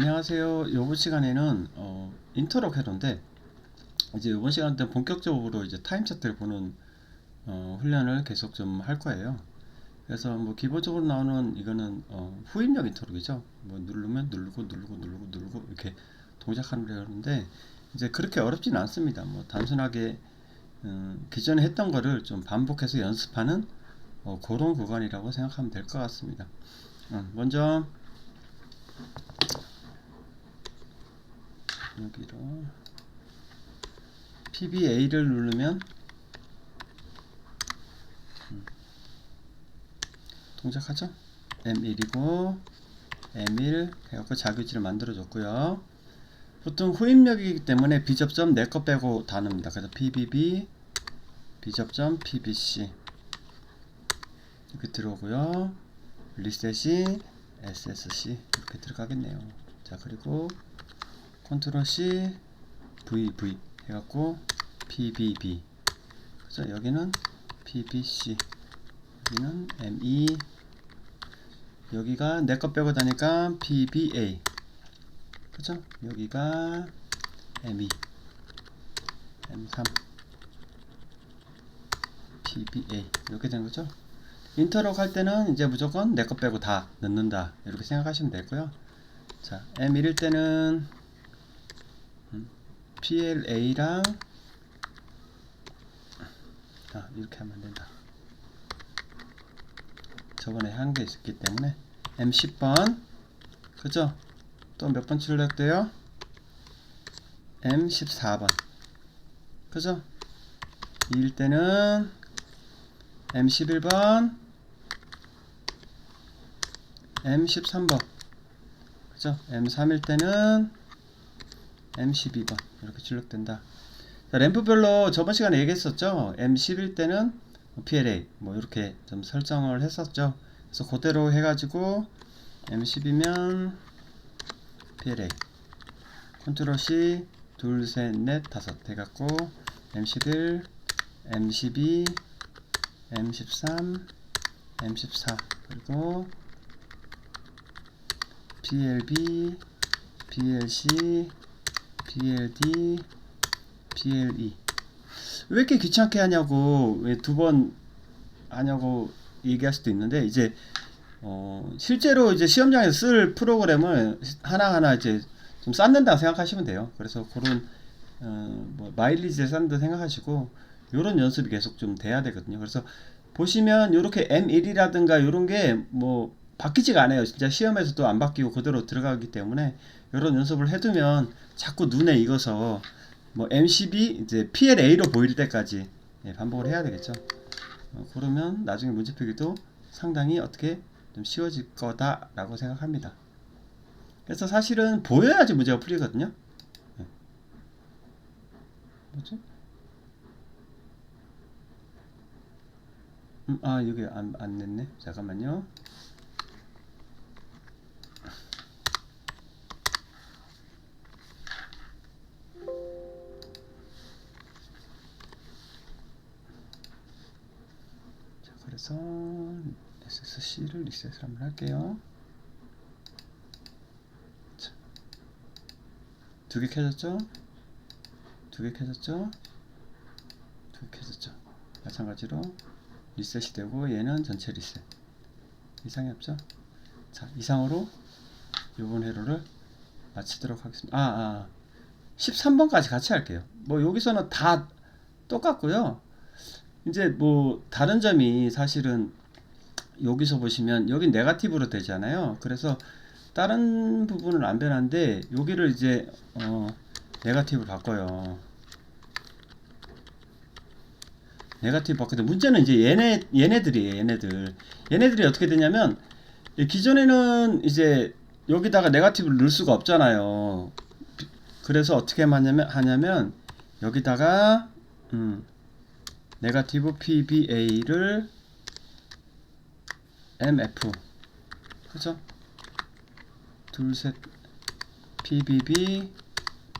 안녕하세요. 이번 시간에는 어, 인터로 캐로인데 이제 이번 시간 때 본격적으로 이제 타임 차트를 보는 어, 훈련을 계속 좀 할 거예요. 그래서 뭐 기본적으로 나오는 이거는 어, 후입력 인터로이죠. 뭐 누르면 누르고 누르고 누르고 누르고 이렇게 동작하는 거였는데 이제 그렇게 어렵진 않습니다. 뭐 단순하게 음, 기존에 했던 거를 좀 반복해서 연습하는 어, 그런 구간이라고 생각하면 될 것 같습니다. 어, 먼저 여기로 PBA를 누르면 음, 동작하죠? M1이고 M1 해갖고 자규지를 만들어 줬고요. 보통 후입력이기 때문에 비접점 내 거 빼고 다 넣습니다. 그래서 PBB 비접점 PBC 이렇게 들어오고요. 리셋이 SSC 이렇게 들어가겠네요. 자 그리고 컨트롤 C V V 해갖고 PBB 그죠? 여기는 PBC 여기는 ME 여기가 내 거 빼고 다니까 PBA 그죠? 여기가 ME M3 PBA 이렇게 되는 거죠? 인터럭 할 때는 이제 무조건 내 거 빼고 다 넣는다 이렇게 생각하시면 되고요. 자 M1일 때는 음, PLA랑 아 이렇게 하면 안 된다. 저번에 한 게 있었기 때문에 M10번 그죠? 또 몇 번 출력돼요? M14번 그죠? 이일 때는 M11번 M13번 그죠? M3일 때는 M12번 이렇게 출력된다. 자, 램프별로 저번 시간에 얘기했었죠. M11 때는 PLA 뭐 이렇게 좀 설정을 했었죠. 그래서 그대로 해가지고 M10이면 PLA 컨트롤 C 둘, 셋, 넷, 다섯 해갖고 M11, M12, M13, M14 그리고 BLB, BLC, BLD, BLE 왜 이렇게 귀찮게 하냐고 왜 두 번 하냐고 얘기할 수도 있는데 이제 어 실제로 이제 시험장에서 쓸 프로그램을 하나하나 이제 좀 쌓는다고 생각하시면 돼요. 그래서 그런 어 뭐 마일리지에 쌓는다 생각하시고 요런 연습이 계속 좀 돼야 되거든요. 그래서 보시면 요렇게 M1이라든가 요런 게 뭐 바뀌지가 않아요. 진짜 시험에서도 안 바뀌고 그대로 들어가기 때문에 이런 연습을 해두면 자꾸 눈에 익어서 뭐 M12 이제 PLA로 보일 때까지 예, 반복을 해야 되겠죠. 어, 그러면 나중에 문제풀기도 상당히 어떻게 좀 쉬워질 거다라고 생각합니다. 그래서 사실은 보여야지 문제가 풀리거든요. 예. 뭐지? 음, 아 여기 안, 안 냈네. 잠깐만요. 그래서 SSC를 리셋을 한번 할게요. 두 개 켜졌죠? 두 개 켜졌죠? 두 개 켜졌죠? 마찬가지로 리셋이 되고 얘는 전체 리셋. 이상이 없죠? 자, 이상으로 이번 회로를 마치도록 하겠습니다. 아, 아. 13번까지 같이 할게요. 뭐 여기서는 다 똑같고요. 이제 뭐 다른 점이 사실은 여기서 보시면 여기 네가티브로 되잖아요. 그래서 다른 부분은 안 변한데 여기를 이제 어 네가티브 바꿔요. 네가티브 바꾸데 문제는 이제 얘네 얘네들이에요. 얘네들 얘네들이 어떻게 되냐면 기존에는 이제 여기다가 네가티브를 넣을 수가 없잖아요. 그래서 어떻게 하냐면 하냐면 여기다가 음 네가티브 PBA를 MF 그죠? 둘셋 PBB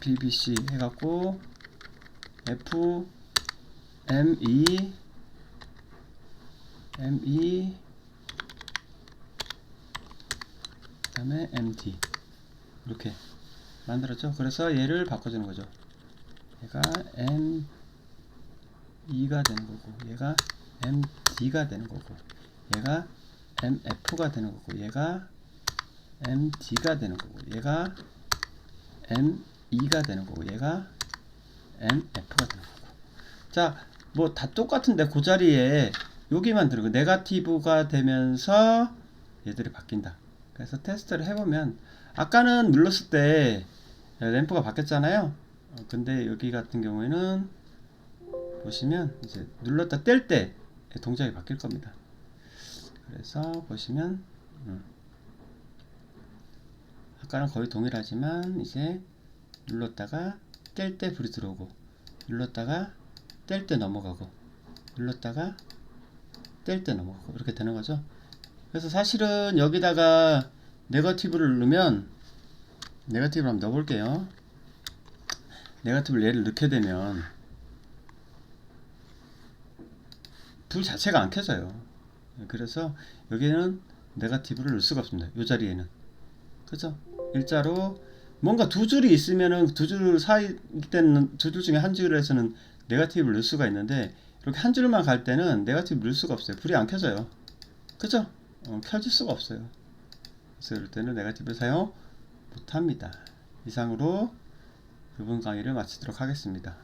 BBC 해갖고 F ME ME 그 다음에 MT 이렇게 만들었죠. 그래서 얘를 바꿔주는 거죠. 얘가 M 2가 되는 거고, 얘가 M D가 되는 거고, 얘가 M F가 되는 거고, 얘가 M D가 되는 거고, 얘가 M 2가 되는 거고, 얘가 M F가 되는 거고. 자, 뭐 다 똑같은데 그 자리에 여기만 들고 네가티브가 되면서 얘들이 바뀐다. 그래서 테스트를 해보면 아까는 눌렀을 때 램프가 바뀌었잖아요. 어, 근데 여기 같은 경우에는 보시면 이제 눌렀다 뗄 때 동작이 바뀔 겁니다. 그래서 보시면 음, 아까는 거의 동일하지만 이제 눌렀다가 뗄 때 불이 들어오고 눌렀다가 뗄 때 넘어가고 눌렀다가 뗄 때 넘어가고 이렇게 되는 거죠. 그래서 사실은 여기다가 네거티브를 누르면 네거티브를 한번 넣어볼게요. 네거티브를 얘를 넣게 되면 불 자체가 안 켜져요. 그래서 여기는 네거티브를 넣을 수가 없습니다. 이 자리에는 그죠? 일자로 뭔가 두 줄이 있으면은 두 줄 사이 때는 두 줄 중에 한 줄에서는 네거티브를 넣을 수가 있는데 이렇게 한 줄만 갈 때는 네거티브 넣을 수가 없어요. 불이 안 켜져요. 그죠? 어, 켜질 수가 없어요. 그래서 이럴 때는 네거티브를 사용 못합니다. 이상으로 부분 강의를 마치도록 하겠습니다.